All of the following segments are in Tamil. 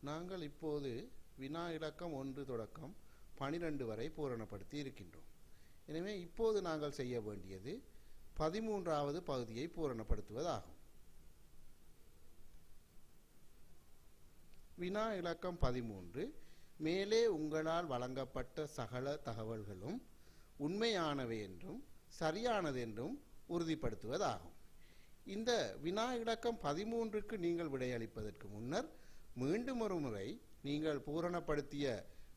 நாங்கள் இப்போது வினா இலக்கம் ஒன்று தொடக்கம் பனிரெண்டு வரை பூரணப்படுத்தி இருக்கின்றோம். எனவே இப்போது நாங்கள் செய்ய வேண்டியது பதிமூன்றாவது பகுதியை பூரணப்படுத்துவதாகும். வினா இலக்கம் பதிமூன்று மேலே உங்களால் வழங்கப்பட்ட சகல தகவல்களும் உண்மையானவை என்றும் சரியானது என்றும் உறுதிப்படுத்துவதாகும். இந்த வினா இலக்கம் பதிமூன்றுக்கு நீங்கள் விடையளிப்பதற்கு முன்னர் மீண்டும் ஒரு முறை நீங்கள் பூரணப்படுத்திய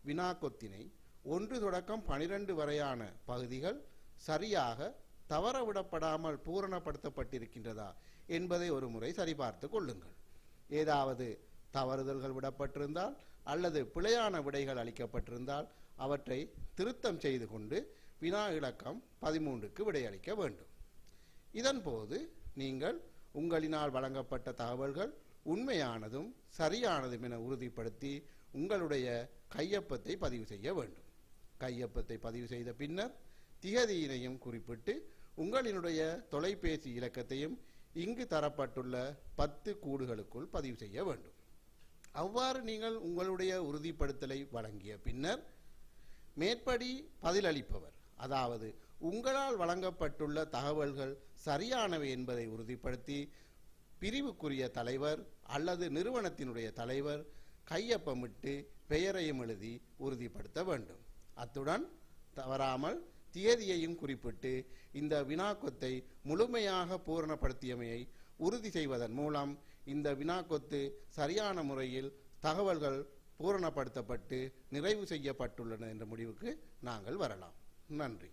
வினாக்கொத்தினை ஒன்று தொடக்கம் பனிரெண்டு வரையான பகுதிகள் சரியாக தவறவிடப்படாமல் பூரணப்படுத்தப்பட்டிருக்கின்றதா என்பதை ஒரு முறை சரிபார்த்து கொள்ளுங்கள். ஏதாவது தவறுதல்கள் விடப்பட்டிருந்தால் அல்லது பிழையான விடைகள் அளிக்கப்பட்டிருந்தால் அவற்றை திருத்தம் செய்து கொண்டு வினா இலக்கம் பதிமூன்றுக்கு விடையளிக்க வேண்டும். இதன்போது நீங்கள் உங்களினால் வழங்கப்பட்ட தகவல்கள் உண்மையானதும் சரியானதும் என உறுதிப்படுத்தி உங்களுடைய கையொப்பத்தை பதிவு செய்ய வேண்டும். கையொப்பத்தை பதிவு செய்த பின்னர் திகதியினையும் குறிப்பிட்டு உங்களினுடைய தொலைபேசி இலக்கத்தையும் இங்கு தரப்பட்டுள்ள பத்து கூடுகளுக்குள் பதிவு செய்ய வேண்டும். அவ்வாறு நீங்கள் உங்களுடைய உறுதிப்படுத்தலை வழங்கிய பின்னர் மேற்படி பதிலளிப்பவர். அதாவது உங்களால் வழங்கப்பட்டுள்ள தகவல்கள் சரியானவை என்பதை உறுதிப்படுத்தி பிரிவுக்குரிய தலைவர் அல்லது நிறுவனத்தினுடைய தலைவர் கையொப்பமிட்டு பெயரையும் எழுதி உறுதிப்படுத்த வேண்டும். அத்துடன் தவறாமல் தியதியையும் குறிப்பிட்டு இந்த வினாக்கொத்தை முழுமையாக பூரணப்படுத்தியமையை உறுதி செய்வதன் மூலம் இந்த வினாக்கொத்து சரியான முறையில் தகவல்கள் பூரணப்படுத்தப்பட்டு நிறைவு செய்யப்பட்டுள்ளன என்ற முடிவுக்கு நாங்கள் வரலாம். நன்றி.